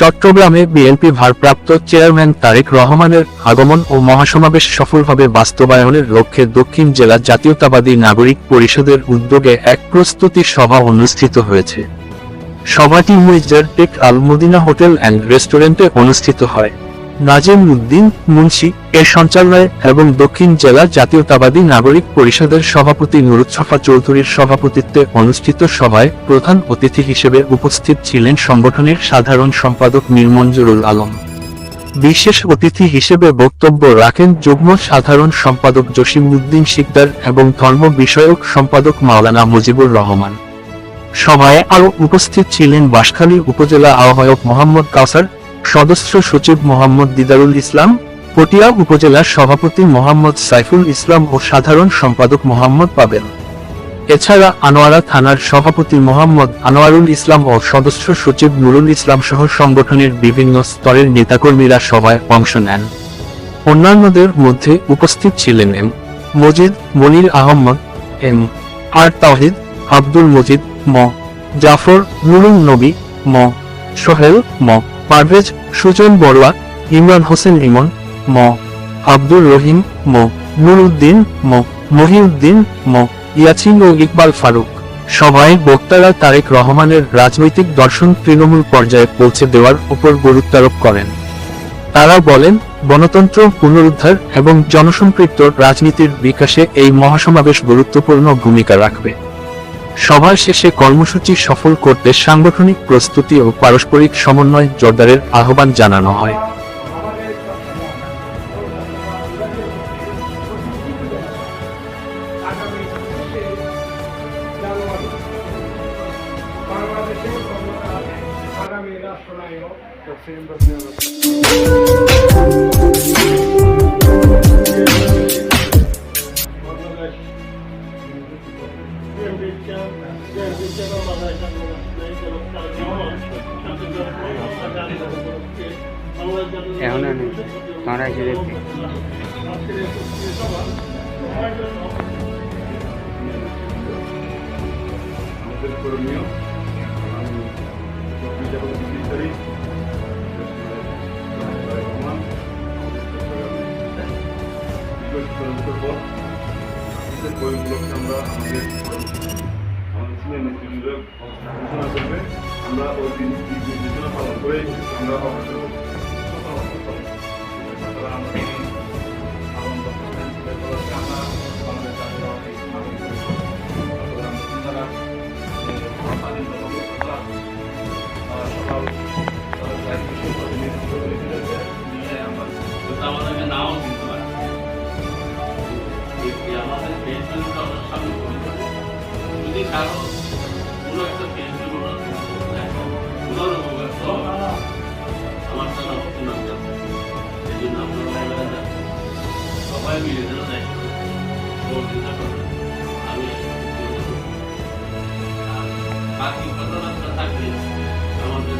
চট্টগ্রামে বিএনপি ভারপ্রাপ্ত চেয়ারম্যান তারেক রহমানের আগমন ও মহাসমাবেশ সফলভাবে বাস্তবায়নের লক্ষ্যে দক্ষিণ জেলা জাতীয়তাবাদী নাগরিক পরিষদের উদ্যোগে এক প্রস্তুতি সভা অনুষ্ঠিত হয়েছে। সভাটি মুইজার টেক আলমদিনা হোটেল অ্যান্ড রেস্টুরেন্টে অনুষ্ঠিত হয়। নাজিম উদ্দিন মুন্সি এর সঞ্চালনায় এবং দক্ষিণ জেলা জাতীয়তাবাদী নাগরিক পরিষদের সভাপতি নুরুৎসফা চৌধুরীর সভাপতিত্বে অনুষ্ঠিত সভায় প্রধান অতিথি হিসেবে উপস্থিত ছিলেন সংগঠনের সাধারণ সম্পাদক মির্মঞ্জুরুল আলম। বিশেষ অতিথি হিসেবে বক্তব্য রাখেন যুগ্ম সাধারণ সম্পাদক জসিমউদ্দিন শিকদার এবং ধর্ম বিষয়ক সম্পাদক মাওলানা মুজিবুর রহমান। সভায় আরও উপস্থিত ছিলেন বাঁশখালী উপজেলা আহ্বায়ক মোহাম্মদ কাউসার সদস্য সচিব মোহাম্মদ দিদারুল ইসলাম, পটিয়া উপজেলার সভাপতি মোহাম্মদ সাইফুল ইসলাম ও সাধারণ সম্পাদক মোহাম্মদ পাবেন। এছাড়া আনোয়ারা থানার সভাপতি মোহাম্মদ আনোয়ারুল ইসলাম ও সদস্য সচিব নুরুল ইসলাম সহ সংগঠনের বিভিন্ন স্তরের নেতাকর্মীরা সভায় অংশ নেন। অন্যান্যদের মধ্যে উপস্থিত ছিলেন M. Majid, Monir Ahmed, M. R Tawhid, Abdul Majid, ম. জাফর, নুরুল নবী, ম. সোহেল, ম. পারভেজ সুজন বড়ুয়া, ইমরান হোসেন ইমন, ম, আব্দুর রহিম, ম, নুরুদ্দিন, ম, মহিউদ্দিন, ম, ইয়াছিন ও ইকবাল ফারুক। সভায় বক্তারা তারেক রহমানের রাজনৈতিক দর্শন তৃণমূল পর্যায়ে পৌঁছে দেওয়ার উপর গুরুত্বারোপ করেন। তারা বলেন, গণতন্ত্র পুনরুদ্ধার এবং জনসম্পৃক্ত রাজনীতির বিকাশে এই মহাসমাবেশ গুরুত্বপূর্ণ ভূমিকা রাখবে। সভা শেষে কর্মসূচি সফল করতে সাংগঠনিক প্রস্তুতি ও পারস্পরিক সমন্বয় জোরদারের আহ্বান জানানো হয়। ক্ষমতা আগামী রাষ্ট্রনায়ক এখন তোমরা এসে দেখতে আমাদের করণীয় আমি চব্বিশ এবং তিরিশ আমাদের বইগুলোকে আমরা আমাদের ঘোষণা করবে আমরা ওই দিন দিক পালন করে আমরা অবশ্যই পেয়েছিলেন তো আমার সামনে করে যদি কারও কোনো একটা পেয়েছে কোনো পুনরবগত আমার দ্বারা অপমান যাচ্ছে এই আমি বাকি ঘটনা থাকবে আমাদের